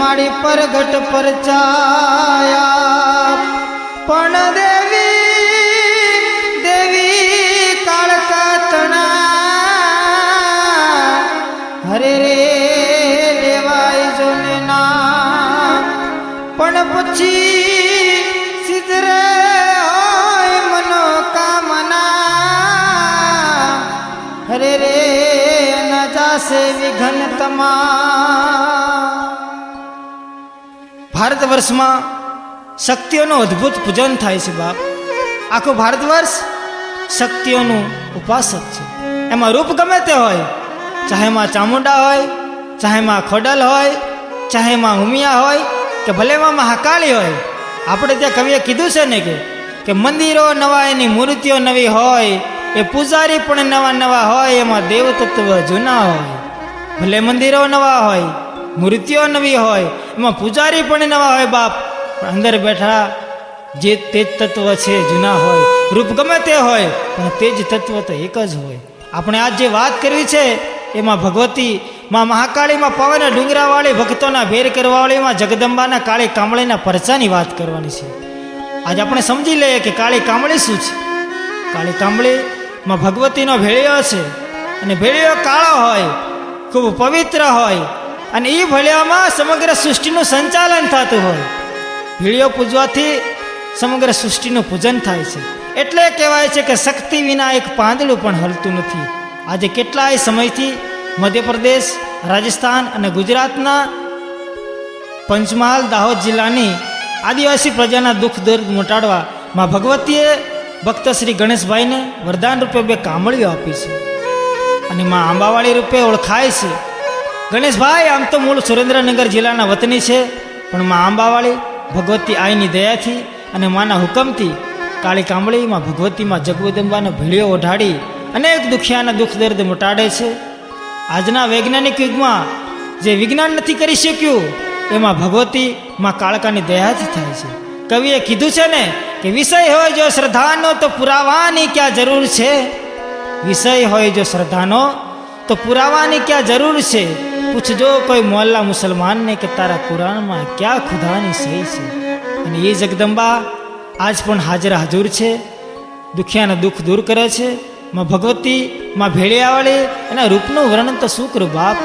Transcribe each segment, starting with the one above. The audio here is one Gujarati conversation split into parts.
પરગટ પરચાયા પણ દેવી દેવી કાળકા તણા હરે રે દેવાય જો ને. પણ પછી સિદ્ધરે હોય મનોકામના. હરે રે ન જાશે વિઘન તમા. ભારત વર્ષમાં શક્તિઓનું અદ્ભુત પૂજન થાય છે બાપ. આખું ભારત વર્ષ શક્તિઓનું ઉપાસક છે. એમાં રૂપ ગમે તે હોય, ચાહે માં ચામુંડા હોય, ચાહે માં ખોડલ હોય, ચાહે માં ઉમિયા હોય, કે ભલે માં મહાકાળી હોય. આપણે ત્યાં કવિએ કીધું છે ને કે કે મંદિરો નવા એની મૂર્તિઓ નવી હોય, એ પૂજારી પણ નવા નવા હોય, એમાં દેવ તત્વ જૂના હોય. ભલે મંદિરો નવા હોય મૂર્તિઓ નવી હોય, એમાં પૂજારી પણ નવા હોય બાપ. પણ અંદર બેઠા જે તેજ તત્વ છે, જૂના હોય, રૂપ ગમે તે હોય, પણ તેજ તત્વ તો એક જ હોય. આપણે આજ જે વાત કરવી છે, એમાં ભગવતી માં મહાકાળીમાં પવન ડુંગરાવાળી ભક્તોના ભેર કરવાવાળીમાં જગદંબાના કાળી કામળીના પરચાની વાત કરવાની છે. આજે આપણે સમજી લઈએ કે કાળી કામળી શું છે? કાળી કામળીમાં ભગવતીનો ભેળિયો છે. અને ભેળિયો કાળો હોય, ખૂબ પવિત્ર હોય અને એ ભેળિયામાં સમગ્ર સૃષ્ટિનું સંચાલન થતું હોય. ભેળિયો પૂજવાથી સમગ્ર સૃષ્ટિનું પૂજન થાય છે. એટલે કહેવાય છે કે શક્તિ વિના એક પાંદડું પણ હલતું નથી. આજે કેટલાય સમયથી મધ્યપ્રદેશ, રાજસ્થાન અને ગુજરાતના પંચમહાલ દાહોદ જિલ્લાની આદિવાસી પ્રજાના દુઃખ દર્દ મટાડવા માં ભગવતીએ ભક્ત શ્રી ગણેશભાઈને વરદાન રૂપે બે કામળીઓ આપી છે. અને માં આંબાવાળી રૂપે ઓળખાય છે ગણેશભાઈ, આમ તો મૂળ સુરેન્દ્રનગર જિલ્લાના વતની છે, પણ માં આંબાવાળી ભગવતી આઈની દયાથી અને માના હુકમથી કાળી કાંબળીમાં ભગવતીમાં જગવદંબાનો ભીડિયો ઓઢાડી અનેક દુખિયાના દુઃખ દર્દ મટાડે છે. આજના વૈજ્ઞાનિક યુગમાં જે વિજ્ઞાન નથી કરી શક્યું, એમાં ભગવતી માં કાળકાની દયાથી થાય છે. કવિએ કીધું છે ને કે, વિષય હોય જો શ્રદ્ધાનો તો પુરાવાની ક્યાં જરૂર છે? વિષય હોય જો શ્રદ્ધાનો તો પુરાવાની ક્યાં જરૂર છે? પૂછજો કોઈ મોલ્લા મુસલમાનને કે તારા કુરાનમાં ક્યાં ખુદાની સહી છે? અને એ જગદંબા આજ પણ હાજર હાજર છે, દુખિયાના દુઃખ દૂર કરે છે. માં ભગવતી, માં ભેળિયાવાળી એના રૂપનું વર્ણન તો શું કરું બાપ?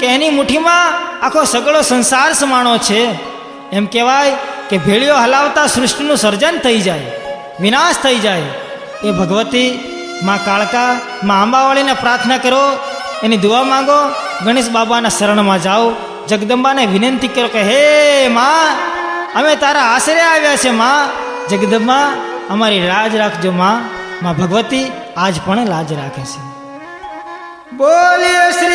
કે એની મુઠ્ઠીમાં આખો સગળો સંસાર સમાણો છે. એમ કહેવાય કે ભેળીઓ હલાવતા સૃષ્ટિનું સર્જન થઈ જાય, વિનાશ થઈ જાય. એ ભગવતી, માં કાળકા, માં આંબાવાળીને પ્રાર્થના કરો એની દુઆ માંગો, ગણેશ બાબાના શરણમાં જાઓ. જગદંબાને વિનંતી કરો કે, હે માં, અમે તારા આશરે આવ્યા છે, માં. જગદંબા, અમારી લાજ રાખજો, માં. માં ભગવતી આજ પણ લાજ રાખે છે. બોલીએ શ્રી